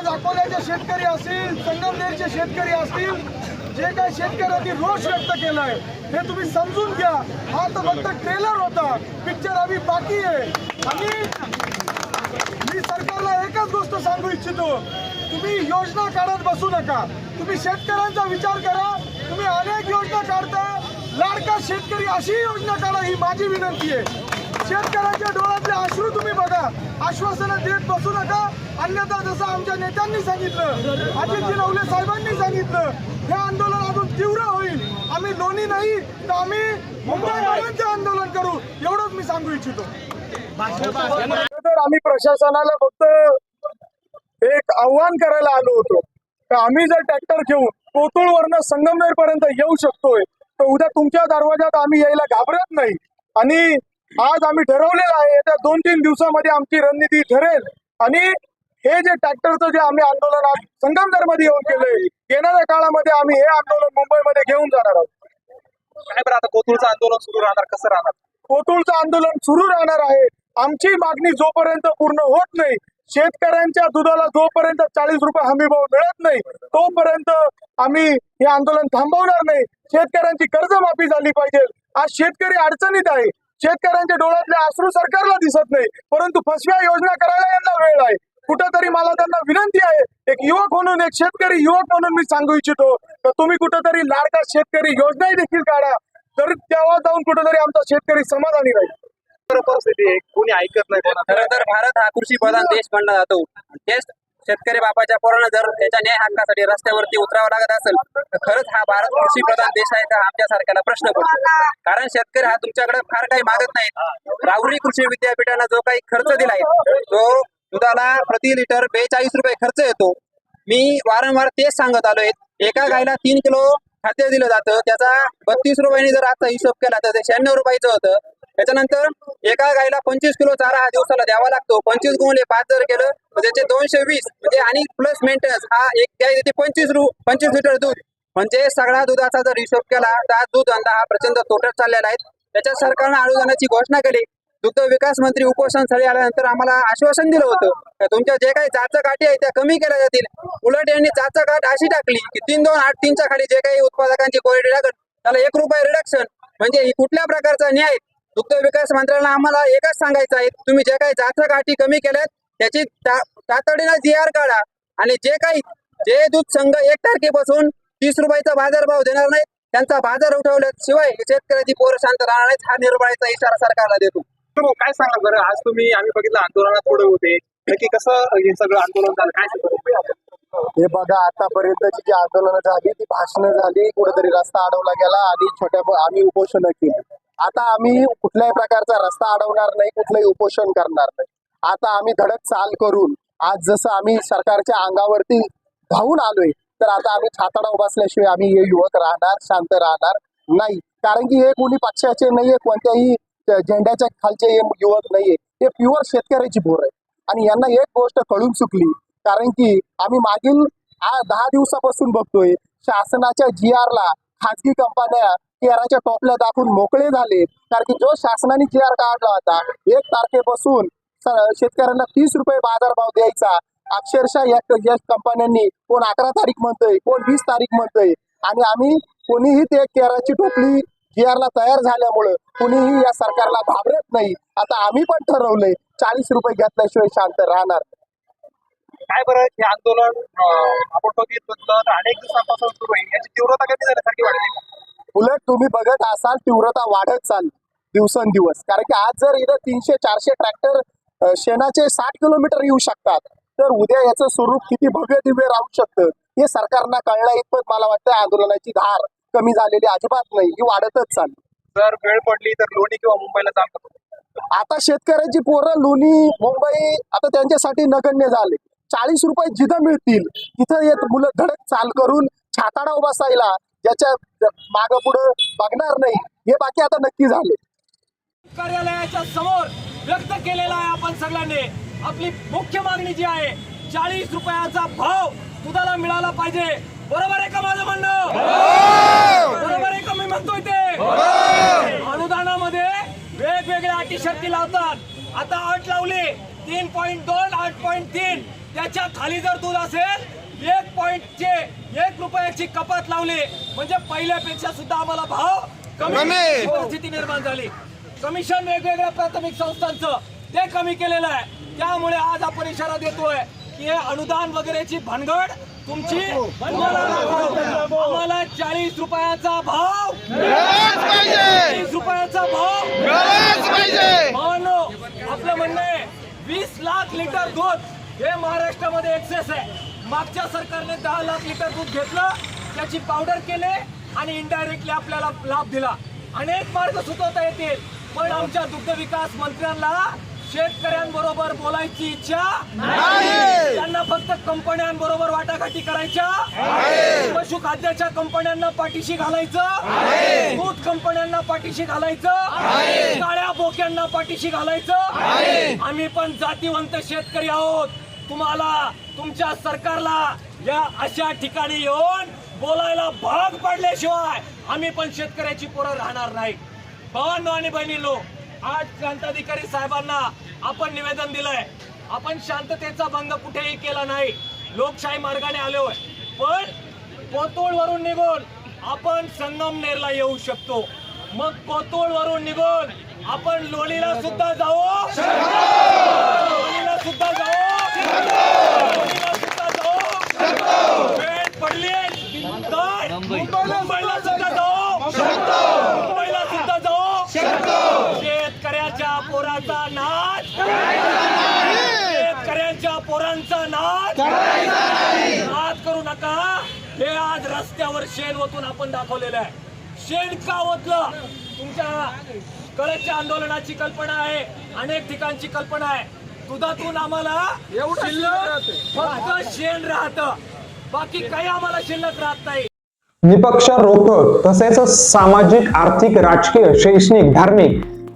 आज अकोल्याचे शेतकरी असतील संगमनेरचे शेतकरी असतील जे काही शेतकऱ्यांनी रोष व्यक्त केलाय हे तुम्ही समजून घ्या. हा तर फक्त ट्रेलर होता. पिक्चर अभी बाकी आहे. आणि मी सरकारला एकच गोष्ट सांगू इच्छितो. तुम्ही योजना काढत बसू नका. तुम्ही शेतकऱ्यांचा विचार करा. तुम्ही अनेक योजना काढता. लाडका शेतकरी अशी योजना काढा ही माझी विनंती आहे. शेतकऱ्यांच्या डोळ्यातले अश्रू तुम्ही बघा. आश्वासनं देत बसू नका. अन्यथा जसं आमच्या नेत्यांनी सांगितलं अजितजी नवले साहेबांनी सांगितलं हे आंदोलन अजून तीव्र होईल. आम्ही लोणी नाही तर आम्ही मुंबईपर्यंत आंदोलन करू. एवढंच मी सांगू इच्छितो. तर आम्ही प्रशासनाला फक्त एक आव्हान करायला आलो होतो तर आम्ही जर ट्रॅक्टर घेऊन कोतुळवरनं संगमनेर पर्यंत येऊ शकतोय तर उद्या तुमच्या दरवाजात आम्ही यायला घाबरत नाही. आणि आज आम्ही ठरवलेलं आहे येत्या दोन तीन दिवसामध्ये आमची रणनीती ठरेल. आणि हे जे ट्रॅक्टरचं जे आम्ही आंदोलन आज संगमनेरमध्ये येऊन केलंय येणाऱ्या काळामध्ये आम्ही हे आंदोलन मुंबईमध्ये घेऊन जाणार आहोत. आता कोथरूडचं आंदोलन सुरू राहणार कसं राहणार? कोतुळचं आंदोलन सुरू राहणार आहे. आमची मागणी जोपर्यंत पूर्ण होत नाही शेतकऱ्यांच्या दुधाला जोपर्यंत चाळीस रुपये हमी भाव मिळत नाही तोपर्यंत आम्ही हे आंदोलन थांबवणार नाही. शेतकऱ्यांची कर्जमाफी झाली पाहिजे. आज शेतकरी अडचणीत आहे. शेतकऱ्यांच्या डोळ्यातले अश्रू सरकारला दिसत नाही परंतु फसव्या योजना करायला यांना वेळ आहे. कुठंतरी मला त्यांना विनंती आहे एक युवक म्हणून एक शेतकरी युवक म्हणून मी सांगू इच्छितो तर तुम्ही कुठंतरी लाडका शेतकरी योजनाही देखील काढा तर तेव्हा जाऊन कुठंतरी आमचा शेतकरी समाधानी राहील. परिस्थिती कोणी ऐकत नाही खरं तर भारत हा कृषी प्रधान देश मानला जातो. तेच शेतकरी बापाच्या पोरांना जर त्याच्या न्याय हक्कासाठी रस्त्यावरती उतरावं लागत असेल तर खरंच हा भारत कृषी प्रधान देश आहे तर आमच्या सारख्याला प्रश्न पडतो. कारण शेतकरी हा तुमच्याकडे फार काही मागत नाहीत. राहुरी कृषी विद्यापीठानं जो काही खर्च दिलाय तो दुधाला प्रति लिटर बेचाळीस रुपये खर्च येतो. मी वारंवार तेच सांगत आलोय. एका गायला तीन किलो खाद्य दिलं जातं त्याचा बत्तीस रुपयांनी जर आता हिशोब केला तर ते शहाण्णव रुपयाचं होतं. त्याच्यानंतर एका गायला पंचवीस किलो चारा हा दिवसाला द्यावा लागतो. पंचवीस गुणले पाच जर केलं तर त्याचे दोनशे वीस म्हणजे आणि प्लस मेंटेनन्स हा एक गाय देते पंचवीस रु पंचवीस लिटर दूध. म्हणजे सगळा दुधाचा जर हिशोब केला तर आज दूध अंदा हा प्रचंड तोट्यात चाललेला आहे. त्याच्यात सरकारनं अनुदानाची घोषणा केली. दुग्ध विकास मंत्री उपोषण स्थळी आल्यानंतर आम्हाला आश्वासन दिलं होतं. तुमच्या जे काही जाचा काठी आहेत त्या कमी केल्या जातील. उलट यांनी जाचा अशी टाकली की तीन दोन आठ तीनच्या खाली जे काही उत्पादकांची क्वालिटी लागत त्याला एक रुपये रिडक्शन म्हणजे ही कुठल्या प्रकारचा न्याय दुग्ध विकास मंत्र्यांना आम्हाला एकच सांगायचं आहे. तुम्ही जे काही जाचा काठी कमी केल्यात त्याची तातडीनं जी आर काढा. आणि जे काही जे दूध संघ एक तारखेपासून तीस रुपयाचा बाजारभाव देणार नाहीत त्यांचा बाजार उठवल्याशिवाय शेतकऱ्याची पोरं शांत राहणार नाहीत हा निर्भयाचा इशारा सरकारला देतो. तर मग काय सांगा बरं? आज तुम्ही आम्ही बघितलं आंदोलनात पुढे होते. नक्की कसं हे सगळं आंदोलन झालं? काय हे बघा आतापर्यंतची जी आंदोलनं झाली ती भाषणं झाली कुठेतरी रस्ता अडवला गेला आणि छोट्या आम्ही उपोषण केली. आता आम्ही कुठल्याही प्रकारचा रस्ता अडवणार नाही कुठलंही उपोषण करणार नाही. आता आम्ही धडक चाल करून आज जसं आम्ही सरकारच्या अंगावरती धावून आलोय तर आता आम्ही छाताडा उभासल्याशिवाय आम्ही हे युवक राहणार शांत राहणार नाही. कारण की हे कोणी पक्षाचे नाहीये कोणत्याही झेंड्याच्या खालचे हे युवक नाहीये. हे प्युअर शेतकऱ्याची भोर आहे. आणि यांना एक गोष्ट कळून चुकली कारण की आम्ही मागील दहा दिवसापासून बघतोय शासनाच्या जी आर ला खाजगी कंपन्या केराच्या टोपल्या दाखवून मोकळे झाले. कारण की जो शासनाने जी आर काढला होता एक तारखेपासून शेतकऱ्यांना तीस रुपये बाजारभाव द्यायचा. अक्षरशः या कंपन्यांनी कोण अकरा तारीख म्हणतोय कोण वीस तारीख म्हणतोय. आणि आम्ही कोणीही ते केराची टोपली जी ला तयार झाल्यामुळं कुणीही या सरकारला घाबरत नाही. आता आम्ही पण ठरवलंय चाळीस रुपये घेतल्याशिवाय शांत राहणार. काय बरं हे आंदोलन आपण बघितलं अनेक दिवसांपासून सुरू आहे. याची तीव्रता कमी झाल्यासारखी वाटते का? उलट तुम्ही बघत असाल तीव्रता वाढत चाल दिवसेंदिवस. कारण की आज जर इथं तीनशे चारशे ट्रॅक्टर शेणाचे साठ किलोमीटर येऊ शकतात तर उद्या याचं स्वरूप किती भव्य दिव्य राहू शकतं हे सरकारना कळण्या इतपत मला वाटतं आंदोलनाची धार कमी झालेली अजिबात नाही ही वाढतच चालली. जर वेळ पडली तर लोणी किंवा मुंबईला जाणं आता शेतकऱ्याची पोरं लोणी मुंबई आता त्यांच्यासाठी नगण्य झाले. चाळीस रुपये जिथं मिळतील तिथं येत मुलं धडक चाल करून छाताडा बसायला ज्याच्या माग पुढे बघणार नाही हे बाकी आता नक्की झाले. कार्यालयाच्या समोर व्यक्त केलेला आहे आपण सगळ्यांनी. आपली मुख्य मागणी जी आहे चाळीस रुपयाचा भाव दुधाला मिळाला पाहिजे. बरोबर आहे का माझं म्हणणं? बरोबर आहे का मी म्हणतोय ते? अनुदानामध्ये वेगवेगळ्या अटी शर्ती लावतात. आता अट लावली तीन पॉईंट दोन आठ पॉईंट तीन. त्याच्याखाली जर दूध असेल एक पॉइंटचे एक रुपयाची कपात लावली. म्हणजे पहिल्यापेक्षा सुद्धा आम्हाला भाव कमी परिस्थिती निर्माण झाली. कमिशन वेगवेगळ्या प्राथमिक संस्थांचं ते कमी केलेलं आहे. त्यामुळे आज आपण इशारा देतोय की हे अनुदान वगैरेची भानगड तुमची. आम्हाला चाळीस रुपयाचा भाव चाळीस रुपयाचा भाव आपलं म्हणणं आहे वीस लाख लिटर दूध हे महाराष्ट्रामध्ये एक्सेस आहे. मागच्या सरकारने दहा लाख लिटर दूध घेतलं त्याची पावडर केले आणि इनडायरेक्टली आपल्याला लाभ दिला. अनेक मार्ग सुचवता येतील पण आमच्या दुग्ध विकास मंत्र्यांना शेतकऱ्यांबरोबर बोलायची इच्छा त्यांना फक्त कंपन्यांबरोबर वाटाघाटी करायच्या पशुखाद्याच्या कंपन्यांना पाठीशी घालायचं दूध कंपन्यांना पाठीशी घालायचं काळ्या बोक्यांना पाठीशी घालायचं आम्ही पण जातीवंत शेतकरी आहोत. तुम्हाला तुमच्या सरकारला या अशा ठिकाणी येऊन बोलायला भाग पडल्याशिवाय आम्ही पण शेतकऱ्याची पोरं राहणार नाही. भावांनो आणि बहिणीलो आज प्रांताधिकारी साहेबांना आपण निवेदन दिलंय. आपण शांततेचा भंग कुठेही केला नाही. लोकशाही मार्गाने आलो पण कोतुळ वरून निघून आपण संगमनेरला येऊ शकतो. मग कोतुळ वरून निघून आपण लोणीला सुद्धा जाऊ. लोणीला सुद्धा जाऊ लोणीला सुद्धा जाऊ वेळ पडली तर मुंबईला सुद्धा जाऊ मुंबईला सुद्धा जाऊ शेतकऱ्याच्या पोराचा नाच पोरांचा नाच नाच करू नका. हे आज रस्त्यावर शेण ओतून आपण दाखवलेलं आहे. शेण का ओतलं? तुमच्या कळच्या आंदोलनाची कल्पना आहे. अनेक ठिकाणची कल्पना आहे. दुधातून आम्हाला शिल्लक फक्त शेण राहत. बाकी काही आम्हाला शिल्लक राहत नाही. निपक्ष रोखोक तसेच सामाजिक आर्थिक राजकीय शैक्षणिक धार्मिक